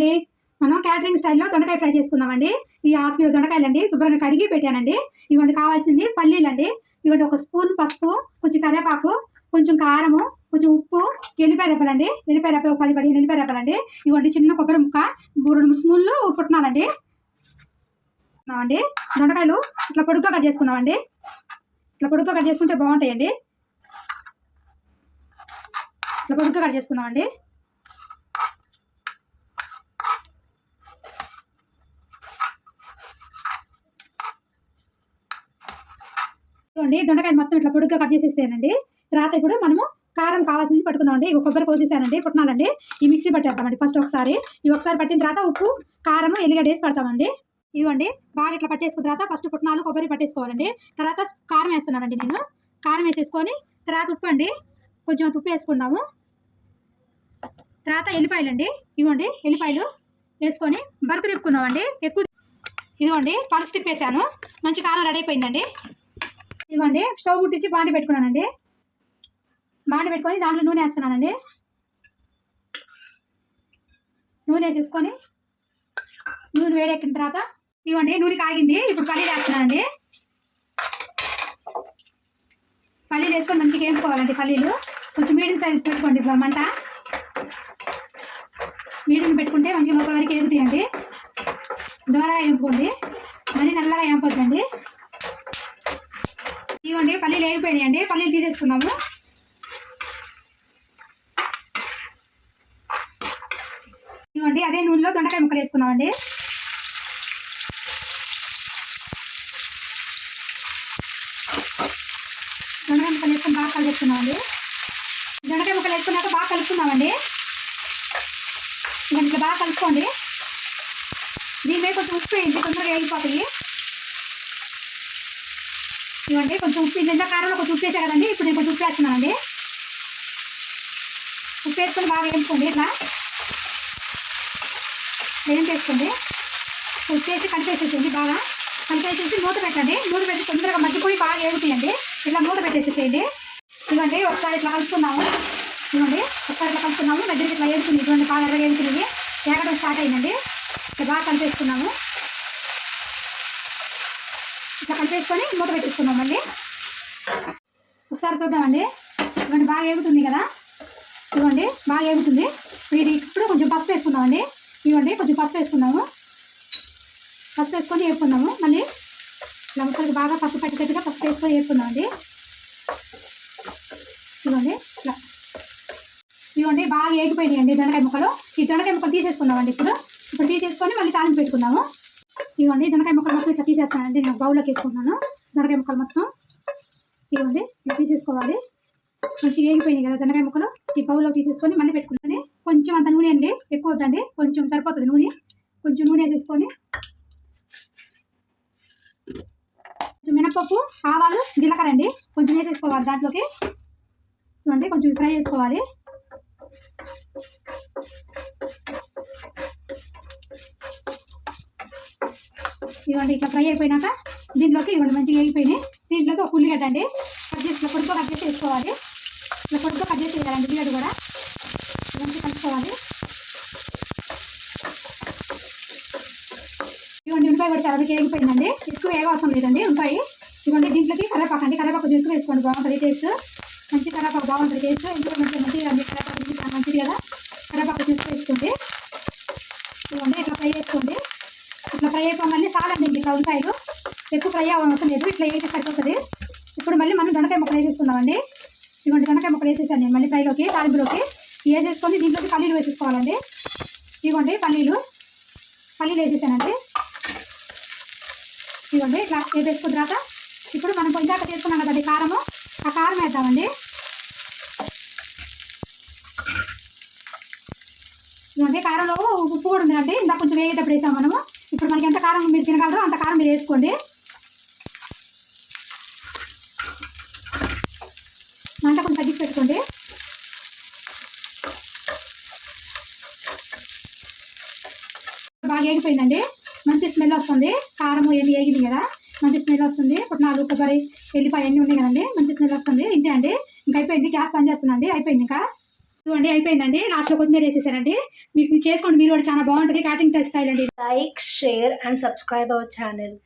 అండి మనం క్యాటరింగ్ స్టైల్లో దొండకాయ ఫ్రై చేసుకుందామండి. ఈ హాఫ్ కిలో దొండకాయలు అండి శుభ్రంగా కడిగి పెట్టానండి. ఇవ్వండి కావాల్సింది పల్లీలండి. ఇవ్వండి ఒక స్పూన్ పసుపు కొంచెం కరివేపాకు కొంచెం కారము కొంచెం ఉప్పు ఎల్లిపాయ రెప్పలండి ఎల్లిపాయ రెప్పలు పది పదిహేను ఎల్లిపాయ రెప్పలండి ఇవ్వండి చిన్న కొబ్బరి ముక్క మూడు రెండు స్పూన్లు పుట్టినాలండి అండి దొండకాయలు ఇట్లా పొడుగ్గా కట్ చేసుకుందామండి. ఇట్లా పొడుగ్గా కట్ చేసుకుంటే బాగుంటాయండి. ఇట్లా పొడుగ్గా కట్ చేసుకుందామండి. చూడండి దొండకాయ మొత్తం ఇట్లా పొడుగ్గా కట్ చేసేసానండి తర్వాత ఇప్పుడు మనము కారం కావాల్సింది పట్టుకుందామండి. ఇక కొబ్బరి కోసేసానండి పుట్నాలండి. ఈ మిక్సీ పట్టేద్దామండి ఫస్ట్ ఒకసారి. ఇవి ఒకసారి పట్టిన తర్వాత ఉప్పు కారం ఎల్లిగడ్డ వేసి పడతామండి. ఇవ్వండి బాగా ఇట్లా పట్టేసుకున్న తర్వాత ఫస్ట్ పుట్నాలు కొబ్బరి పట్టేసుకోవాలండి. తర్వాత కారం వేస్తున్నానండి నేను. కారం వేసేసుకొని తర్వాత ఉప్పు అండి. కొంచెం ఉప్పు వేసుకుందాము. తర్వాత ఎల్లిపాయలండి. ఇవ్వండి ఎల్లిపాయలు వేసుకొని బరుకు తిప్పుకుందామండి ఎక్కువ ఇదిగోండి. పలుసు తిప్పేసాను మంచి కారం రెడీ అయిపోయిందండి. ఇదిగోండి స్టవ్ పుట్టించి బాండి పెట్టుకున్నానండి. బాండి పెట్టుకొని దాంట్లో నూనె వేస్తున్నానండి. నూనె వేసేసుకొని నూనె వేడెక్కిన తర్వాత ఇవ్వండి నూనె కాగింది. ఇప్పుడు పల్లీలు వేస్తున్నానండి. పల్లీలు వేసుకొని మంచిగా వేపుకోవాలండి పల్లీలు. కొంచెం మీడియం సైజ్ పెట్టుకోండి మంట. మీడియం పెట్టుకుంటే మంచిగా లోపల వరకు ఎగుతాయండి దూరగా వేపుకోండి. మరీ నల్లగా వేపొద్దండి. ఇవ్వండి పల్లీలు వేగిపోయినాయండి. పల్లీలు తీసేసుకున్నాము ఇవ్వండి అదే నూనెలో దొండకాయ ముక్కలు వేసుకున్నామండి దొండకాయ ముక్కలు వేసుకొని బాగా కలుపుకున్నామండి దొండకాయ ముక్కలు వేసుకున్నాక బాగా కలుపుకుందామండి. ఇవన్నీ ఇట్లా బాగా కలుపుకోండి. దీని మీద కొంచెం ఉప్పు వేయండి తొందరగా వేగిపోతాయి. ఇవ్వండి కొంచెం ఉప్పు నిండా కారంలో కొంచెం ఉప్పు వేసా కదండి ఇప్పుడు నేను కొంచెం ఉప్పు వేస్తున్నానండి. ఉప్పు వేసుకొని బాగా వేసుకోండి ఇట్లా. వేయించేసుకోండి. చేసుకోండి ఉప్పు వేసి కలిపేసేసేయండి బాగా. కలిపేసేసి మూత పెట్టండి. మూత పెట్టి తొందరగా మగ్గిపోయి బాగా ఏగుతాయండి. ఇట్లా మూత పెట్టేసేసేయండి. ఇవ్వండి ఒకసారి ఇట్లా కలుపుకున్నాము ఇవ్వండి ఒకసారి ఇట్లా కలుపుకున్నాము దగ్గరికి ఇట్లా ఏడుతుంది ఇటువంటి బాగా ఎర్రగా ఏడుతుంది ఏగడం స్టార్ట్ అయిందండి. ఇట్లా బాగా కలిపేసుకున్నాము. ఇట్లా కలిపేసుకొని మూత పెట్టేసుకున్నాం మళ్ళీ. ఒకసారి చూద్దామండి. ఇవ్వండి బాగా ఏగుతుంది కదా? ఇవ్వండి బాగా ఏగుతుంది. వీడి ఇప్పుడు కొంచెం పసుపు వేసుకుందామండి. ఇవ్వండి కొంచెం పసుపు వేసుకుందాము. పసుపు వేసుకొని వేపుకుందాము మళ్ళీ ఇలా ముక్కలకి బాగా పసుపు పట్టేటట్టుగా పసుపు వేసుకొని వేపుకుందామండి ఇవ్వండి ఇట్లా ఇవ్వండి బాగా ఏగిపోయినాయండి దొండకాయ ముక్కలు. ఈ దొండకాయ ముక్కలు తీసేసుకుందామండి ఇప్పుడు. ఇప్పుడు తీసేసుకొని మళ్ళీ తాలింపు పెట్టుకుందాము. ఇవ్వండి దొండకాయ ముక్కలు మొత్తం ఇట్లా తీసేస్తానండి. నేను బౌల్లోకి వేసుకుంటున్నాను. దొండకాయ ముక్కలు మొత్తం ఇవ్వండి ఇట్లా తీసేసుకోవాలి. మంచిగా ఏగిపోయినాయి కదా దొండకాయ ముక్కలు. ఈ బౌల్లో తీసేసుకొని మళ్ళీ పెట్టుకుంటాను. కొంచెం అంత నూనె అండి ఎక్కువ వద్దండి. కొంచెం సరిపోతుంది నూనె. కొంచెం నూనె వేసేసుకొని కొంచెం మినపప్పు ఆవాలు జీలకర్ర అండి. కొంచెం వేసేసుకోవాలి దాంట్లోకి. చూడండి కొంచెం ఫ్రై చేసుకోవాలి. ఇవ్వండి. ఇట్లా ఫ్రై అయిపోయినాక దీంట్లోకి ఇవ్వండి మంచిగా వేగిపోయినాయి. దీంట్లోకి ఒక ఉల్లిగడ్డ అండి. కట్ చేసి ఇట్లా పొడితో కట్ చేసి వేసుకోవాలి. ఇట్లా పొడితో కట్ చేసి వేయాలండి ఉల్లిగడ్డ కూడా. మంచిగా కలుపుకోవాలి. ఇవ్వండి ఉల్లిపాయ కూడా చాలా వేగిపోయిందండి. ఎక్కువ వేగ అవసరం లేదండి ఉల్లిపాయ. ఇవ్వండి దీంట్లోకి కరేపాకు అండి కరేపాకు కొంచెం ఎక్కువ వేసుకోండి. బాగుంటుంది టేస్ట్. మంచి కరేపాకు బాగుంటుంది టేస్ట్. ఇంట్లో మంచిగా మంచిగా కరేపాకు మంచిది కదా. కరేపాకు కొంచెం వేసుకోండి. ఇవ్వండి ఇట్లా ఫ్రై చేసుకోండి. ఫ్రై అయిపోగానే చాలండి ఇంక ఇట్లా ఉల్లిపాయలు. ఎక్కువ ఫ్రై అవ్వడం లేదు ఇట్లా వేసి సరిపోతుంది. ఇప్పుడు మళ్ళీ మనం దొండకాయ ముక్కలు వేసేసుకుందామండి. ఇటువంటి దొండకాయ ముక్కలు వేసేసాను నేను మళ్ళీ ఫ్రైలోకి తాలింపులోకి. వేసేసుకొని దీంట్లోకి పల్లీలు వేసేసుకోవాలండి. ఇవ్వండి పల్లీలు. పల్లీలు వేసేసానండి. ఇవ్వండి ఇట్లా వేసేసుకున్న తర్వాత ఇప్పుడు మనం కొంచెం చేసుకున్నాం కదండి కారము ఆ కారం వేద్దామండి. ఇవ్వండి కారంలో ఉప్పు కూడా ఉందండి ఇందాక కొంచెం వేగేటప్పుడు వేసాం మనము. ఇప్పుడు మనకి ఎంత కారం మీరు తినగలరో అంత కారం మీరు వేసుకోండి. మంట కొంచెం తగ్గించి పెట్టుకోండి బాగా ఏగిపోయిందండి. మంచి స్మెల్ వస్తుంది. కారం ఎన్ని ఏగింది కదా మంచి స్మెల్ వస్తుంది. పుట్నాలు కొబ్బరి ఎల్లిపాయ అన్నీ ఉన్నాయి కదండి మంచి స్మెల్ వస్తుంది. ఇంతే అండి. ఇంకా అయిపోయింది. గ్యాస్ పని చేస్తుందండి అయిపోయింది ఇంకా. ఇదిగోండి అయిపోయిందండి. లాస్ట్లో కొత్తిమీర వేసేసానండి. మీకు చేసుకోండి మీరు కూడా చాలా బాగుంటుంది. క్యాటింగ్ టెస్ట్ స్టైల్ అండి like share and subscribe our channel